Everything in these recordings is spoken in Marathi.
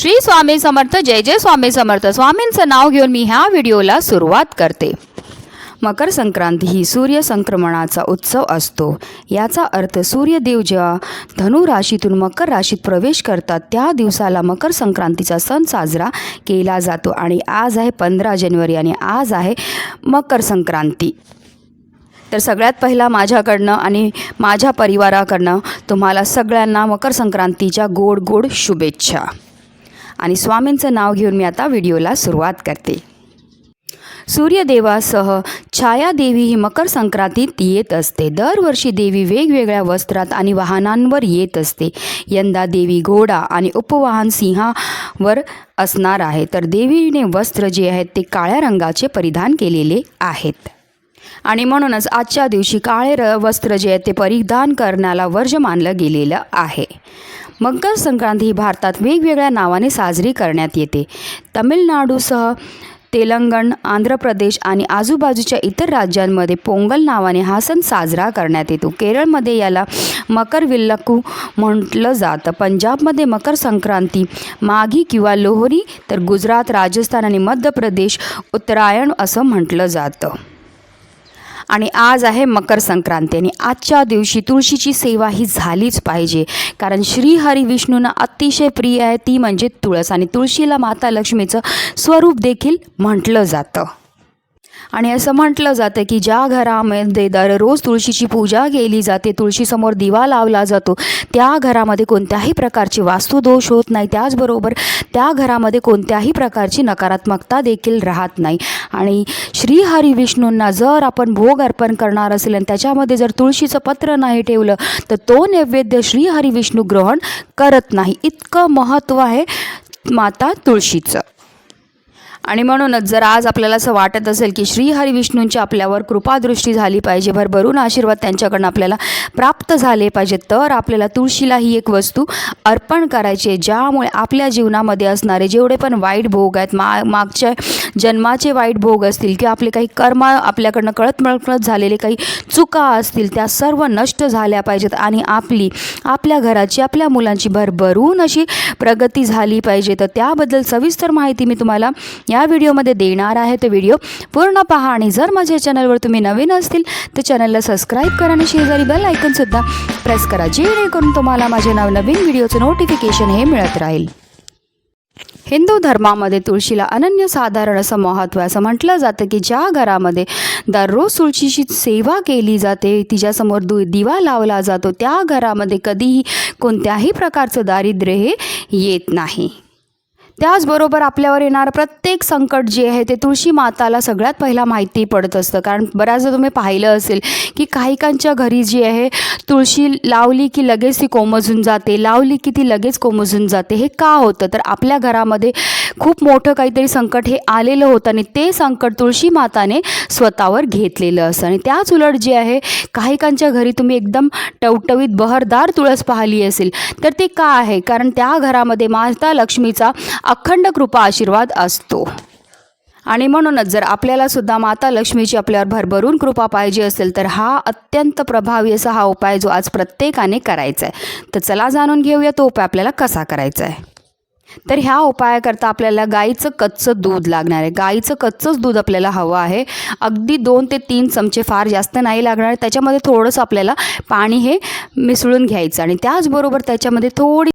श्री स्वामी समर्थ जय जय स्वामी समर्थ. स्वामींचं नाव घेऊन मी ह्या व्हिडिओला सुरुवात करते. मकर संक्रांती ही सूर्य संक्रमणाचा उत्सव असतो. याचा अर्थ सूर्यदेव जेव्हा धनु राशीतून मकर राशीत प्रवेश करतात त्या दिवसाला मकर संक्रांतीचा सण साजरा केला जातो आणि आज आहे पंधरा जानेवारी आणि आज आहे मकर संक्रांती. तर सगळ्यात पहिला माझ्याकडनं आणि माझ्या परिवाराकडनं तुम्हाला सगळ्यांना मकर संक्रांतीच्या गोड गोड शुभेच्छा. आणि स्वामींचं नाव घेऊन मी आता व्हिडिओला सुरुवात करते. सूर्यदेवासह छायादेवी ही मकर संक्रांतीत येत असते. दरवर्षी देवी वेगवेगळ्या वस्त्रात आणि वाहनांवर येत असते. यंदा देवी घोडा आणि उपवाहन सिंहावर असणार आहे. तर देवीने वस्त्र जे आहेत ते काळ्या रंगाचे परिधान केलेले आहेत. आणि म्हणूनच आजच्या दिवशी काळे र वस्त्र जे आहे ते परिधान करण्याला वर्ज मानलं गेलेलं आहे. मकर संक्रांती ही भारतात वेगवेगळ्या नावाने साजरी करण्यात येते. तमिळनाडूसह तेलंगण आंध्र प्रदेश आणि आजूबाजूच्या इतर राज्यांमध्ये पोंगल नावाने हा सण साजरा करण्यात येतो. केरळमध्ये याला मकर विल्लकू म्हटलं जातं. पंजाबमध्ये मकर संक्रांती माघी किंवा लोहरी तर गुजरात राजस्थान आणि मध्य प्रदेश उत्तरायण असं म्हटलं जातं. आणि आज आहे मकर संक्रांती आणि आजच्या दिवशी तुळशीची सेवा ही झालीच पाहिजे. कारण श्री हरी विष्णूंना अतिशय प्रिय आहे ती म्हणजे तुळस. आणि तुळशीला माता लक्ष्मीचं स्वरूप देखील म्हटलं जातं. आणि असं म्हटलं जातं की ज्या घरामध्ये दररोज तुळशीची पूजा केली जाते तुळशीसमोर दिवा लावला जातो त्या घरामध्ये कोणत्याही प्रकारचे वास्तुदोष होत नाही. त्याचबरोबर त्या घरामध्ये कोणत्याही प्रकारची नकारात्मकता देखील राहत नाही. आणि श्रीहरी विष्णूंना जर आपण भोग अर्पण करणार असेल आणि त्याच्यामध्ये जर तुळशीचं पत्र नाही ठेवलं तर तो नैवेद्य श्रीहरी विष्णू ग्रहण करत नाही. इतकं महत्त्व आहे माता तुळशीचं. आणि म्हणूनच जर आज आपल्याला असं वाटत असेल की श्री हरिविष्णूंची आपल्यावर कृपादृष्टी झाली पाहिजे भरभरून आशीर्वाद त्यांच्याकडनं आपल्याला प्राप्त झाले पाहिजे तर आपल्याला तुळशीला ही एक वस्तू अर्पण करायची आहे ज्यामुळे आपल्या जीवनामध्ये असणारे जेवढे पण वाईट भोग आहेत मा मागच्या जन्माचे वाईट भोग असतील किंवा आपले काही कर्म आपल्याकडनं कळत मळकळत झालेले काही चुका असतील त्या सर्व नष्ट झाल्या पाहिजेत आणि आपली आपल्या घराची आपल्या मुलांची भरभरून अशी प्रगती झाली पाहिजे. तर त्याबद्दल सविस्तर माहिती मी तुम्हाला या व्हिडिओमध्ये देणार आहे तो व्हिडिओ. पूर्ण पहा आणि जर माझ्या चॅनलवर तुम्ही नवीन असतील तर चॅनलला सबस्क्राईब करा आणि शेजारी बेल आयकनसुद्धा प्रेस करा जेणेकरून तुम्हाला माझे नवनवीन व्हिडिओचं नोटिफिकेशन हे मिळत राहील. हिंदू धर्मामध्ये तुळशीला अनन्यसाधारण असं महत्त्व आहे. असं म्हटलं जातं की ज्या घरामध्ये दररोज तुळशीची सेवा केली जाते तिच्यासमोर दु दिवा लावला जातो त्या घरामध्ये कधीही कोणत्याही प्रकारचं दारिद्र्य हे येत नाही. त्याचबरोबर आपल्यावर येणारं प्रत्येक संकट जे आहे ते तुळशी माताला सगळ्यात पहिला माहिती पडत असतं. कारण बऱ्याचदा तुम्ही पाहिलं असेल की काहीकांच्या घरी जी आहे तुळशी लावली की लगेच ती कोमजून जाते लावली की ती लगेच कोमजून जाते हे का होतं? तर आपल्या घरामध्ये खूप मोठं काहीतरी संकट हे आलेलं होतं आणि ते संकट तुळशी माताने स्वतःवर घेतलेलं असतं. आणि त्याच उलट जे आहे काहीकांच्या घरी तुम्ही एकदम टवटवीत बहरदार तुळस पाहिली असेल तर ते का आहे? कारण त्या घरामध्ये माता लक्ष्मीचा अखंड कृपा आशीर्वाद असतो. आणि म्हणूनच जर आपल्याला सुद्धा माता लक्ष्मीची आपल्यावर भरभरून कृपा पाहिजे असेल तर हा अत्यंत प्रभावी असा हा उपाय जो आज प्रत्येकाने करायचा आहे. तर चला जाणून घेऊया तो उपाय आपल्याला कसा करायचा आहे. तर ह्या उपायाकरता आपल्याला गाईचं कच्चं दूध लागणार आहे. गाईचं कच्चंच दूध आपल्याला हवं आहे. अगदी दोन ते तीन चमचे फार जास्त नाही लागणार. त्याच्यामध्ये थोडंसं आपल्याला पाणी हे मिसळून घ्यायचं आणि त्याचबरोबर त्याच्यामध्ये थोडी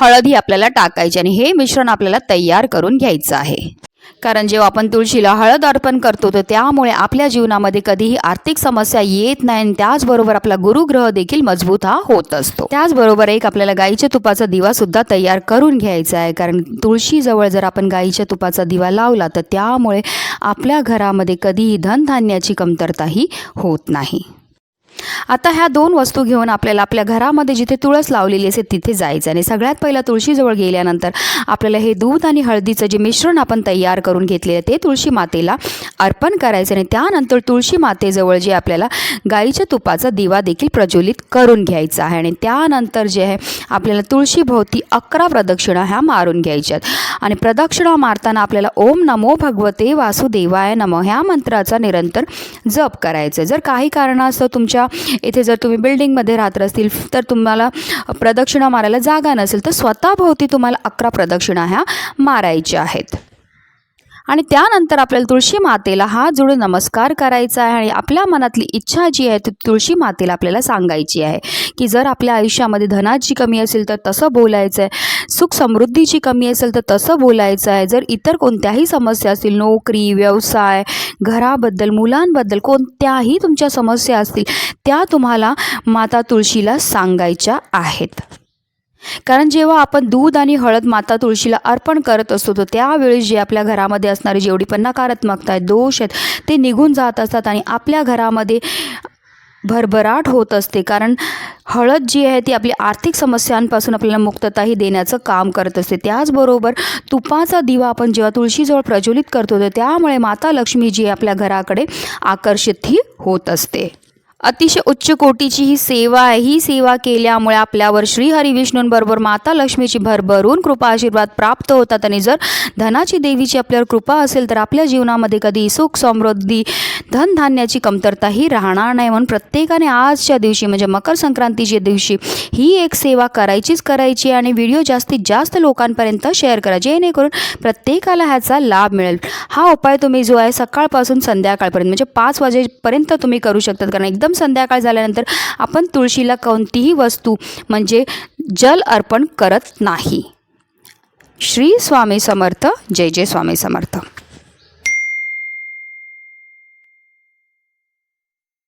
हळदी आपल्याला टाकायची आणि हे मिश्रण आपल्याला तयार करून घ्यायचं आहे. कारण जेव्हा आपण तुळशीला हळद अर्पण करतो तर त्यामुळे आपल्या जीवनामध्ये कधीही आर्थिक समस्या येत नाही आणि त्याचबरोबर आपला गुरुग्रह देखील मजबूत हा होत असतो. त्याचबरोबर एक आपल्याला गाईच्या तुपाचा दिवा सुद्धा तयार करून घ्यायचा आहे. कारण तुळशीजवळ जर आपण गाईच्या तुपाचा दिवा लावला तर त्यामुळे आपल्या घरामध्ये कधीही धनधान्याची कमतरताही होत नाही. आता ह्या दोन वस्तू घेऊन आपल्याला आपल्या घरामध्ये जिथे तुळस लावलेली असेल तिथे जायचं आणि सगळ्यात पहिला तुळशीजवळ गेल्यानंतर आपल्याला हे दूध आणि हळदीचं जे मिश्रण आपण तयार करून घेतलेलं ते तुळशी मातेला अर्पण करायचं आणि त्यानंतर तुळशी मातेजवळ जे आपल्याला गाईच्या तुपाचा दिवा देखील प्रज्वलित करून घ्यायचा आहे आणि त्यानंतर जे आहे आपल्याला तुळशीभोवती अकरा प्रदक्षिणा ह्या मारून घ्यायच्यात. आणि प्रदक्षिणा मारताना आपल्याला ओम नमो भगवते वासुदेवाय नमो ह्या मंत्राचा निरंतर जप करायचं. जर काही कारणास्तव तुमच्या इथे जर तुम्ही बिल्डिंगमध्ये राहत असतील तर तुम्हाला प्रदक्षिणा मारायला जागा नसेल तर स्वतःभोवती तुम्हाला अकरा प्रदक्षिणा ह्या मारायच्या आहेत. आणि त्यानंतर आपल्याला तुळशी मातेला हात जोडून नमस्कार करायचा आहे आणि आपल्या मनातली इच्छा जी आहे ती तुळशी मातेला आपल्याला सांगायची आहे. की जर आपल्या आयुष्यामध्ये धनाची कमी असेल तर तसं बोलायचं आहे सुख समृद्धीची कमी असेल तर तसं बोलायचं आहे. जर इतर कोणत्याही समस्या असतील नोकरी व्यवसाय घराबद्दल मुलांबद्दल कोणत्याही तुमच्या समस्या असतील त्या तुम्हाला माता तुळशीला सांगायच्या आहेत. कारण जेव्हा आपण दूध आणि हळद माता तुळशीला अर्पण करत असतो तर त्यावेळी जे आपल्या घरामध्ये असणारी जेवढी पण नकारात्मकता आहेत दोष आहेत ते निघून जात असतात आणि आपल्या घरामध्ये भरभराट होत असते. कारण हळद जी आहे ती आपली आर्थिक समस्यांपासून आपल्याला मुक्तताही देण्याचं काम करत असते. त्याचबरोबर तुपाचा दिवा आपण जेव्हा तुळशीजवळ प्रज्वलित करतो तर त्यामुळे माता लक्ष्मी जी आपल्या घराकडे आकर्षितही होत असते. अतिशय उच्च कोटीची ही सेवा आहे. ही सेवा केल्यामुळे आपल्यावर श्रीहरिविष्णूंबरोबर माता लक्ष्मीची भरभरून कृपा आशीर्वाद प्राप्त होतात. आणि जर धनाची देवीची आपल्यावर कृपा असेल तर आपल्या जीवनामध्ये कधी सुख समृद्धी धनधान्याची कमतरताही राहणार नाही. म्हणून प्रत्येकाने आजच्या दिवशी म्हणजे मकर संक्रांतीच्या दिवशी ही एक सेवा करायचीच करायची आणि व्हिडिओ जास्तीत जास्त लोकांपर्यंत शेअर करा. जेणेकरून प्रत्येकाला ह्याचा लाभ मिळेल. हा उपाय तुम्ही जो आहे सकाळपासून संध्याकाळपर्यंत म्हणजे पाच वाजेपर्यंत तुम्ही करू शकतात. कारण एकदम एकदम संध्याकाळ झाल्यानंतर आपण तुळशीला कोणतीही वस्तू म्हणजे जल अर्पण करत नाही. श्री स्वामी समर्थ. जय जय स्वामी समर्थ.